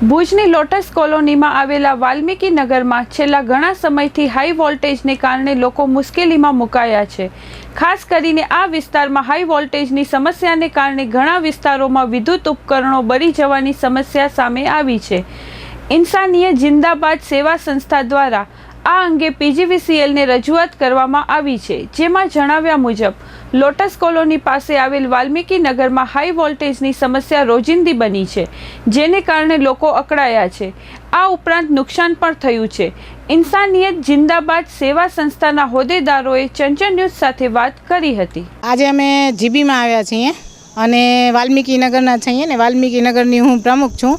ભુજની લોટસ કોલોનીમાં આવેલા વાલ્મીકી નગરમાં છેલ્લા ઘણા સમયથી હાઈ વોલ્ટેજને કારણે લોકો મુશ્કેલીમાં મુકાયા છે. ખાસ કરીને આ વિસ્તારમાં હાઈ વોલ્ટેજની સમસ્યાને કારણે ઘણા વિસ્તારોમાં વિદ્યુત ઉપકરણો બળી જવાની સમસ્યા સામે આવી છે. ઇન્સાનીય જિંદાબાદ સેવા સંસ્થા દ્વારા આ અંગે પીજીવીસીએલને રજૂઆત કરવામાં આવી છે, જેમાં જણાવ્યા મુજબ, લોટસ કોલોની પાસે આવેલ વાલ્મીકી નગરમાં હાઈ વોલ્ટેજની સમસ્યા રોજિંદી બની છે, જેને કારણે લોકો અકળાયા છે. આ ઉપરાંત નુકસાન પણ થયું છે. ઇન્સાનિયત જિંદાબાદ સેવા સંસ્થાના હોદ્દેદારોએ ચંચન ન્યૂઝ સાથે વાત કરી હતી. આજે અમે જીબીમાં આવ્યા છીએ અને વાલ્મીકી નગરના છીએ ને વાલ્મીકી નગરની હું પ્રમુખ છું.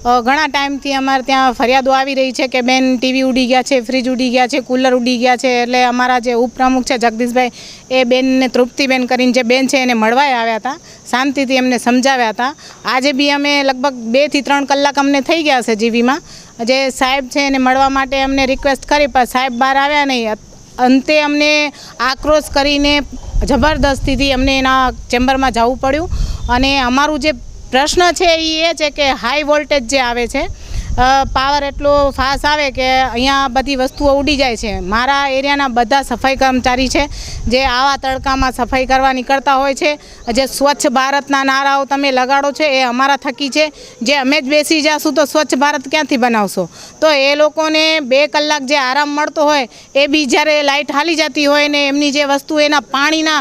ઘણા ટાઈમથી અમારે ત્યાં ફરિયાદો આવી રહી છે કે બેન ટીવી ઉડી ગયા છે, ફ્રીજ ઉડી ગયા છે, કુલર ઉડી ગયા છે, એટલે અમારા જે ઉપપ્રમુખ છે જગદીશભાઈ, એ બેનને તૃપ્તિબેન કરીને જે બેન છે એને મળવાય આવ્યા હતા, શાંતિથી એમને સમજાવ્યા હતા. આજે બી અમે લગભગ બેથી ત્રણ કલાક અમને થઈ ગયા છે જીબીમાં જે સાહેબ છે એને મળવા માટે અમને રિક્વેસ્ટ કરી, પણ સાહેબ બહાર આવ્યા નહીં. અંતે અમને આક્રોશ કરીને જબરદસ્તીથી અમને એના ચેમ્બરમાં જવું પડ્યું. અને અમારું જે પ્રશ્ન છે એ એ છે કે હાઈ વોલ્ટેજ જે આવે છે પાવર એટલો ફાસ્ટ આવે કે અહીંયા બધી વસ્તુઓ ઉડી જાય છે. મારા એરિયાના બધા સફાઈ કર્મચારી છે, જે આવા તડકામાં સફાઈ કરવા નીકળતા હોય છે, જે સ્વચ્છ ભારતના નારાઓ તમે લગાડો છો, એ અમારા થકી છે. જે અમે જ બેસી જશું તો સ્વચ્છ ભારત ક્યાંથી બનાવશો? તો એ લોકોને બે કલાક જે આરામ મળતો હોય, એ બી જ્યારે લાઇટ હાલી જતી હોય ને એમની જે વસ્તુ એના પાણીના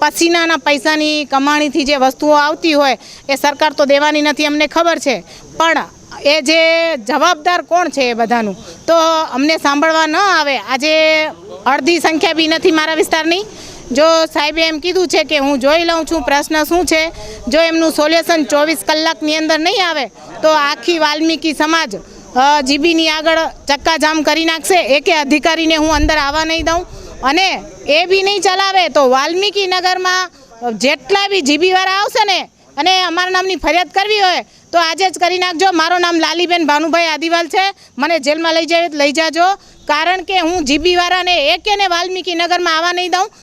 પસીનાના પૈસાની કમાણીથી જે વસ્તુઓ આવતી હોય, એ સરકાર તો દેવાની નથી અમને ખબર છે. પણ એ જે જવાબદાર કોણ છે એ બધાનું? તો અમને સાંભળવા ન આવે. આજે અડધી સંખ્યા બી નથી મારા વિસ્તારની. જો સાહેબે એમ કીધું છે કે હું જોઈ લઉં છું, પ્રશ્ન શું છે? જો એમનું સોલ્યુશન ચોવીસ કલાકની અંદર નહીં આવે, તો આખી વાલ્મીકી સમાજ જીબીની આગળ ચક્કાજામ કરી નાખશે. એકે અધિકારીને હું અંદર આવવા નહીં દઉં. અને એ બી નહીં ચલાવે તો વાલ્મીકી નગરમાં જેટલા બી જીબીવાળા આવશે ને, અને અમારા નામની ફરિયાદ કરવી હોય તો આજે જ કરી નાખજો. મારું નામ લાલીબેન ભાનુભાઈ આદિવાલ છે. મને જેલમાં લઈ જાય લઈ જાજો. કારણ કે હું જીબીવાળાને એકે ને વાલ્મીકી નગરમાં આવવા નહીં દઉં.